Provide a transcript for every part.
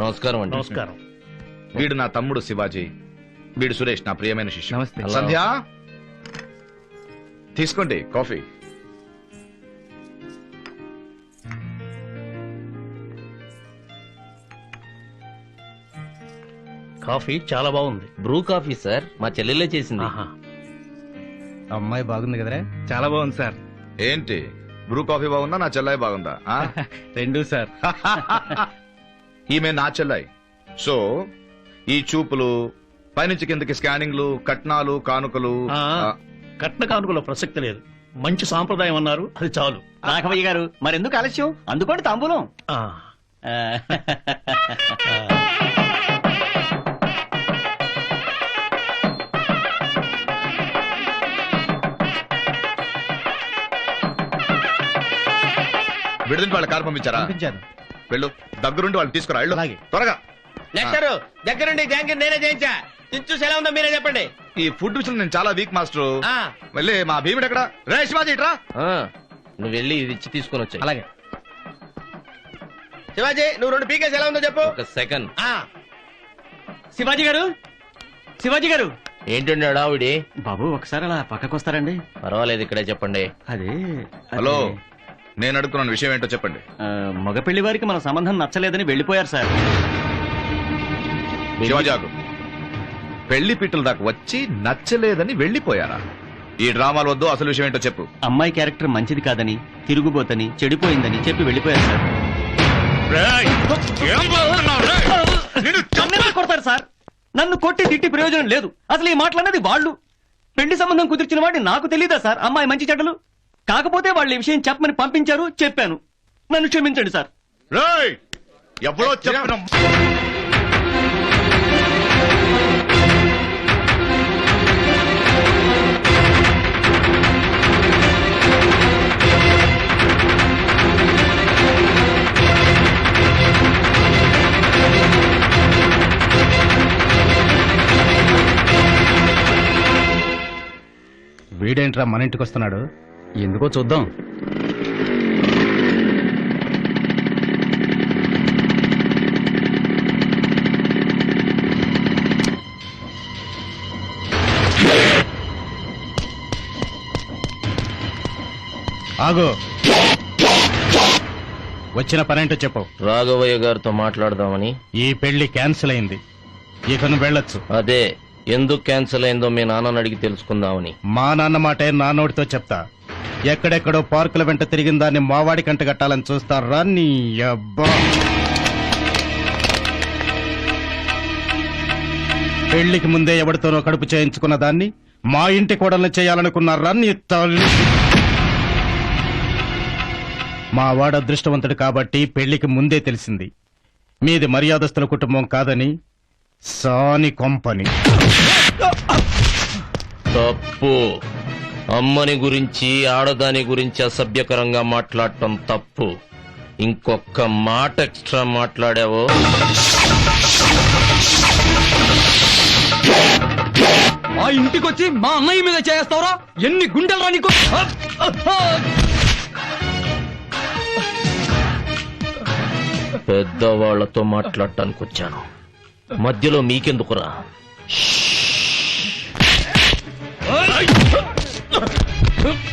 నమస్కారం అండి. నమస్కారం. వీడు నా తమ్ముడు శివాజీ. వీడు సురేష్ నా ప్రియమైన శిష్యుడు. నమస్తే. సంధ్య? తీసుకోండి కాఫీ. కాఫీ చాలా బాగుంది. బ్రూ కాఫీ సార్ మా చెల్లెలే చేసింది. ఆహా. అమ్మాయి బాగుంది కదరా? చాలా బాగుంది సార్. ఏంటి? బ్రూ కాఫీ బాగుందా? నా చెల్లాయి బాగుందా? రెండు సార్. ఈమె నా చెల్లాయి. సో ఈ చూపులు పైనుంచి కిందకి స్కానింగ్లు కట్నాలు కానుకలు కట్న కానుకల ప్రసక్తి లేదు. మంచి సాంప్రదాయం అన్నారు అది చాలు. రాఘవయ్య గారు మరెందుకు ఆలస్యం? అందుకోండి తాంబూలం. విడుదల వాళ్ళ కారు పంపించారా? పంపించాను. వెళ్ళు. దగ్గరుండి వాళ్ళు తీసుకురా. వెళ్ళు. అలాగే. త్వరగా. నెక్టారు దగ్గరుండి జాంగీర్ నేనే చేయించా. చూసి ఎలా ఉందో మీరే చెప్పండి. ఈ ఫుడ్ విషయంలో నేను చాలా వీక్ మాస్టర్. ఆ, మళ్ళీ మా భీముడు ఎక్కడ? రే శివాజీ ఇట్రా. ఆ, నువ్వు వెళ్ళి ఇది ఇచ్చి తీసుకొని వచ్చాయి. అలాగే. శివాజీ నువ్వు రెండు పీకేసి ఎలా ఉందో చెప్పు. ఒక సెకండ్. శివాజీ గారు? శివాజీ గారు? ఏంటండి అడావిడి బాబు ఒకసారి అలా పక్కకు వస్తారండి పర్వాలేదు ఇక్కడే చెప్పండి. అదే హలో. నేను అడుగుతున్న విషయం ఏంటో చెప్పండి. మగ పెళ్ళి వారికి మన సంబంధం నచ్చలేదని వెళ్ళిపోయారు సార్. శివజాగు పెళ్ళి పిట్టల దాకా వచ్చి నచ్చలేదని వెళ్ళిపోయారా? ఈ డ్రామాలు వద్దు అసలు విషయం ఏంటో చెప్పు. అమ్మాయి క్యారెక్టర్ మంచిది కాదని తిరుగుబోతని చెడిపోయిందని చెప్పి వెళ్ళిపోయారు సార్. కొడతారు సార్. నన్ను కొట్టి తిట్టి ప్రయోజనం లేదు. అసలు ఈ మాటలన్నది వాళ్ళు. పెళ్ళి సంబంధం కుదిర్చిన వాడిని నాకు తెలియదా సార్? అమ్మాయి మంచి చెడ్డలు? కాకపోతే వాళ్ళు ఈ విషయం చెప్పమని పంపించారు చెప్పాను. నన్ను క్షమించండి సార్. రేయ్! ఎవరో చెప్పిన వీడేంట్రా మన ఇంటికి వస్తున్నాడు? ఎందుకో చూద్దాం. ఆగు. వచ్చిన పనేంటో చెప్పు. రాఘవయ్య గారితో మాట్లాడదామని. ఈ పెళ్ళి క్యాన్సిల్ అయింది. ఇక నువ్వు వెళ్ళొచ్చు. అదే ఎందుకు క్యాన్సిల్ అయిందో మీ నాన్నని అడిగి తెలుసుకుందామని. మా నాన్న మాటే నా నోటితో చెప్తా. ఎక్కడెక్కడో పార్కుల వెంట తిరిగిన దాన్ని మావాడి కంట కట్టాలని చూస్తారా? నీ అబ్బా! పెళ్ళికి ముందే ఎవరితోనో కడుపు చేయించుకున్న దాన్ని మా ఇంటి కోడల్ని చేయాలనుకున్నారా? నీ తల్లి! మా వాడు అదృష్టవంతుడు కాబట్టి పెళ్ళికి ముందే తెలిసింది. మీది మర్యాదస్తుల కుటుంబం కాదని సాని కొంపని. తప్పు. అమ్మని గురించి ఆడదాని గురించి అసభ్యకరంగా మాట్లాడటం తప్పు. ఇంకొక్క మాట ఎక్స్ట్రా మాట్లాడావో? ఆ ఇంటికొచ్చి మా అన్నయ్య మీద చేస్తావరా? ఎన్ని గుండెలు నీకు? పెద్దవాళ్ళతో మాట్లాడటానికి వచ్చాను. మధ్యలో మీకెందుకురా? Hup!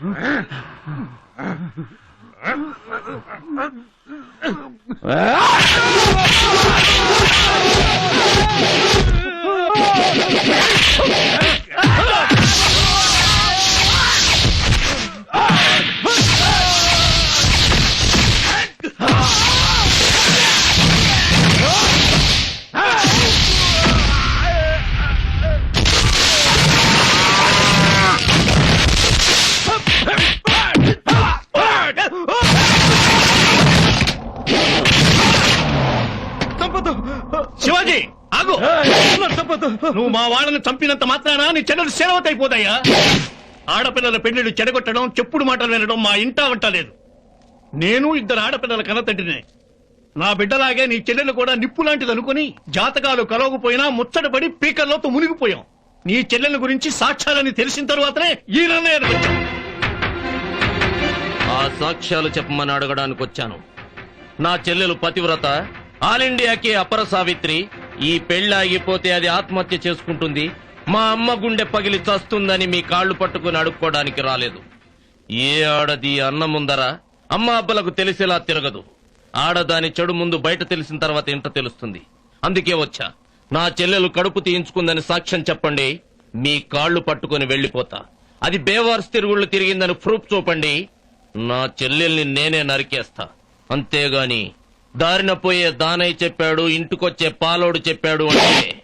శివాజీ నువ్వు మా వాళ్ళని చంపినంత మాత్రాన? నీ చెల్లెలు సేవత అయిపోతాయా? ఆడపిల్లల పెళ్ళిళ్ళు చెడగొట్టడం చెప్పుడు మాటలు వినడం మా ఇంటా వంట లేదు. నేను ఇద్దరు ఆడపిల్లల కనతండ్రినే నా బిడ్డలాగే నీ చెల్లెలు కూడా నిప్పు లాంటిది అనుకుని జాతకాలు కలవకపోయినా ముచ్చటపడి పీకల్లోతో మునిగిపోయాం. నీ చెల్లెల గురించి సాక్ష్యాలని తెలిసిన తరువాతనే ఈ నిర్ణయానికి ఆ సాక్ష్యాలు చెప్పమని అడగడానికి వచ్చాను నా చెల్లెలు పతివ్రత ఆల్ ఇండియాకి అపర సావిత్రి ఈ పెళ్ళి ఆగిపోతే అది ఆత్మహత్య చేసుకుంటుంది. మా అమ్మ గుండె పగిలి చస్తుందని మీ కాళ్ళు పట్టుకుని అడుక్కోవడానికి రాలేదు. ఏ ఆడది అన్న ముందర అమ్మ అబ్బలకు తెలిసేలా తిరగదు. ఆడదాని చెడు ముందు బయట తెలిసిన తర్వాత ఇంట తెలుస్తుంది. అందుకే వచ్చా. నా చెల్లెలు కడుపు తీయించుకుందని సాక్ష్యం చెప్పండి. మీ కాళ్ళు పట్టుకుని వెళ్ళిపోతా అది బేవార్స్ తిరుగుళ్ళు తిరిగిందని ప్రూఫ్ చూపండి. నా చెల్లెల్ని నేనే నరికేస్తా. అంతేగాని దారిన పోయే దానయ్య చెప్పాడు ఇంటికొచ్చే పాలోడు చెప్పాడు అంటే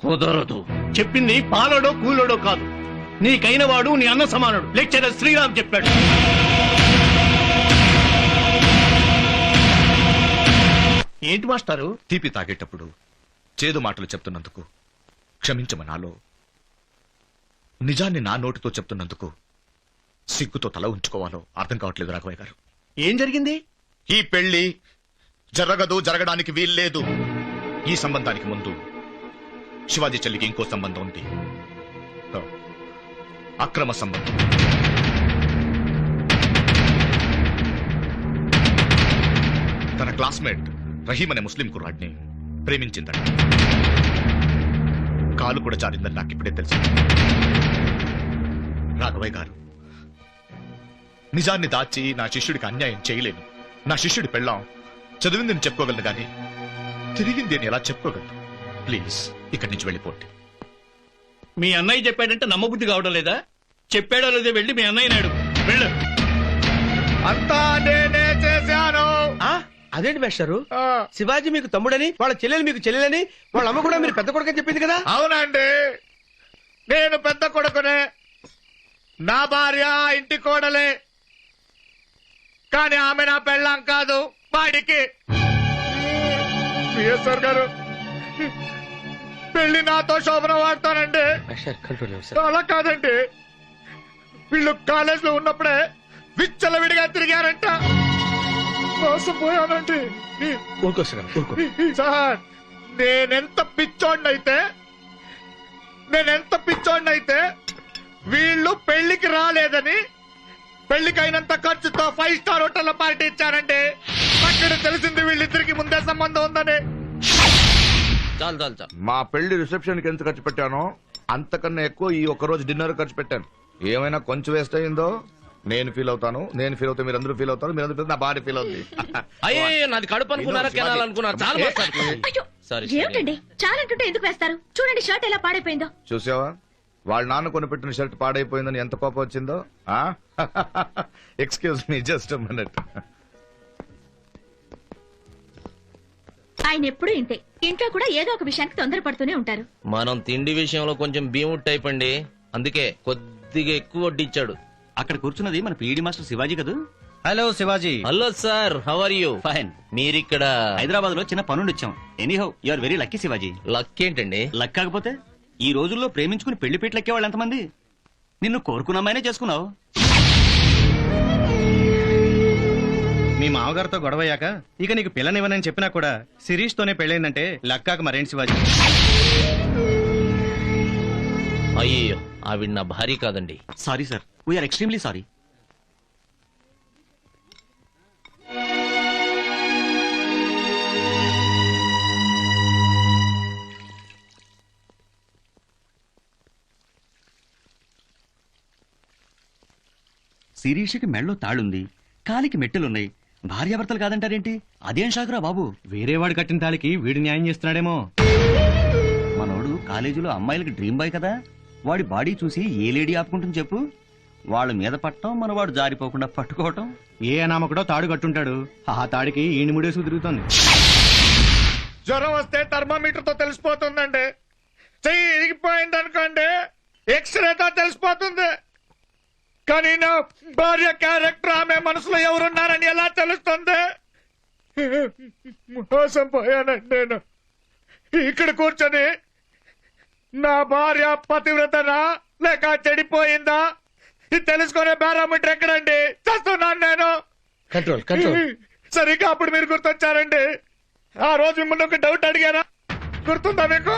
కుదరదు. చెప్పింది పాలోడో కూలోడో కాదు. నీకైన వాడు నీ అన్న సమానుడు. లెక్చరర్ శ్రీరామ్ చెప్పాడు. ఏంటి మాస్టారు? తీపి తాగేటప్పుడు చేదు మాటలు చెప్తున్నందుకు క్షమించమనాలో నిజాన్ని నా నోటితో చెప్తున్నందుకు సిగ్గుతో తల ఉంచుకోవాలో అర్థం కావట్లేదు రాఘవయ్య గారు. ఏం జరిగింది? ఈ పెళ్ళి జరగదు జరగడానికి వీల్లేదు. ఈ సంబంధానికి ముందు శివాజీ చెల్లికి ఇంకో సంబంధం ఉంది. అక్రమ సంబంధం. తన క్లాస్మేట్ రహీం అనే ముస్లిం కుర్రాడిని ప్రేమించిందట. కాలు కూడా జారిందని నాకు ఇప్పుడే తెలుసు. రాఘవయ్య గారు నిజాన్ని దాచి నా శిష్యుడికి అన్యాయం చేయలేను. నా శిష్యుడి పెళ్ళాం చదివింది నేను చెప్పుకోగలను గాని తిరిగింది నేను ఎలా చెప్పుకోగలను? ప్లీజ్ ఇక్కడి నుంచి వెళ్ళిపోండి. మీ అన్నయ్య చెప్పాడంటే నమ్మబుద్ధి కావడం లేదా? చెప్పాడో లేదో వెళ్ళి మీ అన్నయ్య నాడు వెళ్ళు. అంతా నేనే చేశాను. ఆ అదేంటి మేస్టారు? శివాజీ మీకు తమ్ముడని వాళ్ళ చెల్లెలు మీకు చెల్లెలని వాళ్ళ అమ్మ కూడా మీరు పెద్ద కొడుకని చెప్పింది కదా? అవునండి. నేను పెద్ద కొడుకునే నా భార్య ఇంటి కోడలే. కానీ ఆమె నా పెళ్ళాం కాదు. వాడికి. పిఎస్ఆర్ గారు పెళ్ళి నాతో శోభన వాడతానండి. అలా కాదండి. వీళ్ళు కాలేజ్లో ఉన్నప్పుడే విచ్చలవిడిగా తిరిగారంట. మోసపోయానండి సార్ నేనెంత పిచ్చోడినైతే నేనెంత పిచ్చోడినైతే వీళ్ళు పెళ్ళికి రాలేదని పెళ్ళికి అయినంత ఖర్చుతో ఫైవ్ స్టార్ హోటల్లో పార్టీ ఇచ్చారండి. అక్కడ తెలిసింది వీళ్ళిద్దరికి ముందే సంబంధం ఉందని. చాలు చాలు చాలు. మా పెళ్ళి రిసెప్షన్కి ఎంత ఖర్చు పెట్టానో అంతకన్నా ఎక్కువ ఈ ఒక్క రోజు డిన్నర్ ఖర్చు పెట్టాను. ఏమైనా కొంచెం వేస్ట్ అయిందో నేను ఫీల్ అవుతాను నేను ఫీల్ అవుతాను మీరందరూ ఫీల్ అవుతారు మీరందరూ feel అవుతారు, నా భార్య ఫీల్ అవుతుంది అయ్యే నాది కడుపు అనుకున్నారా శివాజీ. కెనాలనుకున్నారా చాలా మాట్లాడుతున్నారు అయ్యో సారీ ఏమిటండి? చాలంటుంటే ఎందుకు వేస్తారు? చూడండి షర్ట్ ఎలా పాడైపోయిందో. చూసావా? వాళ్ళ నాన్న కొనిపెట్టిన షర్ట్ పాడైపోయిందని ఎంత కోపం వచ్చిందో ఎక్స్క్యూజ్ మీ జస్ట్ మినిట్ ఆయన ఎప్పుడూ ఇంతే. ఇంట్లో కూడా ఏదో ఒక విషయానికి తొందరపడుతూనే ఉంటారు. మనం తిండి విషయంలో కొంచెం భీముట్ టైప్ అండి. అందుకే కొద్దిగా ఎక్కువ వడ్డిచ్చాడు. అక్కడ కూర్చున్నది మన పీడి మాస్టర్ శివాజీ కదూ? Hello Shivaji. Hello sir how are you? Fine. మీరిక్కడ? హైదరాబాద్లో చిన్న పనుండి వచ్చాం anyhow you are very lucky Shivaji. Luck ఏంటండి లక్ కాకపోతే ఈ రోజుల్లో ప్రేమించుకుని పెళ్ళి పెట్లెక్కే వాళ్ళు ఎంతమంది? నిన్ను కోరుకున్నామైనా చేసుకున్నావు. మీ మామగారితో గొడవయ్యాక ఇక నీకు పిల్లనివ్వనని చెప్పినా కూడా శిరీష్ తోనే పెళ్ళైందంటే లక్కాకు మరేంటి శివాజీ? అయ్యో ఆవిడ నా భార్య కాదండి. Sorry sir we are extremely sorry శిరీష్కి మెళ్ళో తాళుంది కాలికి మెట్టులున్నాయి. భార్యాభర్తలు కాదంటారేంటి? అదేం షాకురా బాబు? వేరే వాడు కట్టిన తాళికి వీడు న్యాయం చేస్తున్నాడేమో. మనోడు కాలేజీలో అమ్మాయిలకి డ్రీమ్ బాయ్ కదా? వాడి బాడీ చూసి ఏ లేడీ ఆపుకుంటుంది చెప్పు? వాళ్ళ మీద పట్టడం మనవాడు జారిపోకుండా పట్టుకోవటం. ఏ అనామకుడో తాడు కట్టుంటాడు. ఆ తాడికి ఈయన ముడేసు తిరుగుతుంది. జ్వరం వస్తే థర్మామీటర్తో తెలిసిపోతుందండి. చెయ్యి ఇరిగిపోయింది అనుకోండి ఎక్స్రేతో తెలిసిపోతుంది. కానీ నా భార్య క్యారెక్టర్ ఆమె మనసులో ఎవరున్నారని ఎలా తెలుస్తుంది? మోసం పోయానండి నేను. ఇక్కడ కూర్చొని నా భార్య పతివ్రతనా లేక చెడిపోయిందా? ఇది తెలుసుకునే పారామీటర్ ఎక్కడండి? చేస్తున్నాను నేను. కంట్రోల్ కంట్రోల్ సరిగ్గా అప్పుడు మీరు గుర్తొచ్చారండి. ఆ రోజు మిమ్మల్ని ఒక డౌట్ అడిగారా గుర్తుందా మీకు?